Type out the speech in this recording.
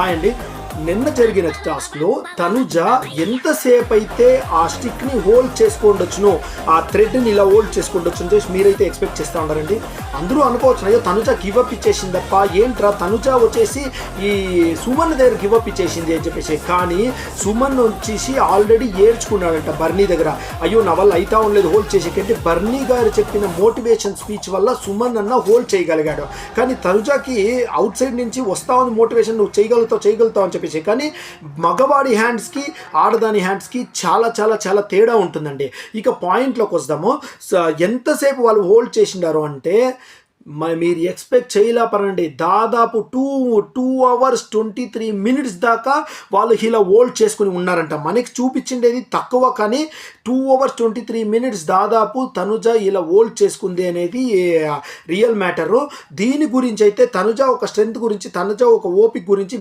Hi అండి నిన్న జరిగిన టాస్క్లో తనుజ ఎంతసేపు అయితే ఆ స్టిక్ని హోల్డ్ చేసుకోండొచ్చునో ఆ థ్రెడ్ని ఇలా హోల్డ్ చేసుకోండొచ్చు అని మీరైతే ఎక్స్పెక్ట్ చేస్తూ ఉండారండి అందరూ అనుకోవచ్చు అయ్యో తనుజ గివప్ ఇచ్చేసింది తప్ప ఏంట్రా తనుజ వచ్చేసి ఈ సుమన్ దగ్గర గివప్ ఇచ్చేసింది? అని చెప్పేసి. కానీ సుమన్ వచ్చేసి ఆల్రెడీ ఏడ్చుకున్నాడంట బర్నీ దగ్గర. అయ్యో నా వల్ల అయితా ఉండలేదు హోల్డ్ చేసేకంటే బర్నీ గారు చెప్పిన మోటివేషన్ స్పీచ్ వల్ల సుమన్ అన్న హోల్డ్ చేయగలిగాడు. కానీ తనుజాకి అవుట్ సైడ్ నుంచి వస్తా మోటివేషన్ నువ్వు చేయగలుగుతావు చేయగలుగుతావు అని చెప్పేసి కానీ మగవాడి హ్యాండ్స్కి ఆడదాని హ్యాండ్స్కి చాలా చాలా చాలా తేడా ఉంటుందండి. ఇక పాయింట్లోకి వస్తాము. ఎంతసేపు వాళ్ళు హోల్డ్ చేసిండారు అంటే మీరు ఎక్స్పెక్ట్ చేయలేపరండి దాదాపు two two hours twenty three minutes దాకా వాళ్ళు ఇలా హోల్డ్ చేసుకుని ఉన్నారంట. మనకి చూపించిండేది తక్కువ కానీ two hours twenty three minutes దాదాపు తనుజ ఇలా హోల్డ్ చేసుకుంది అనేది రియల్ మ్యాటరు. దీని గురించి అయితే తనుజ ఒక స్ట్రెంత్ గురించి తనుజ ఒక ఓపిక గురించి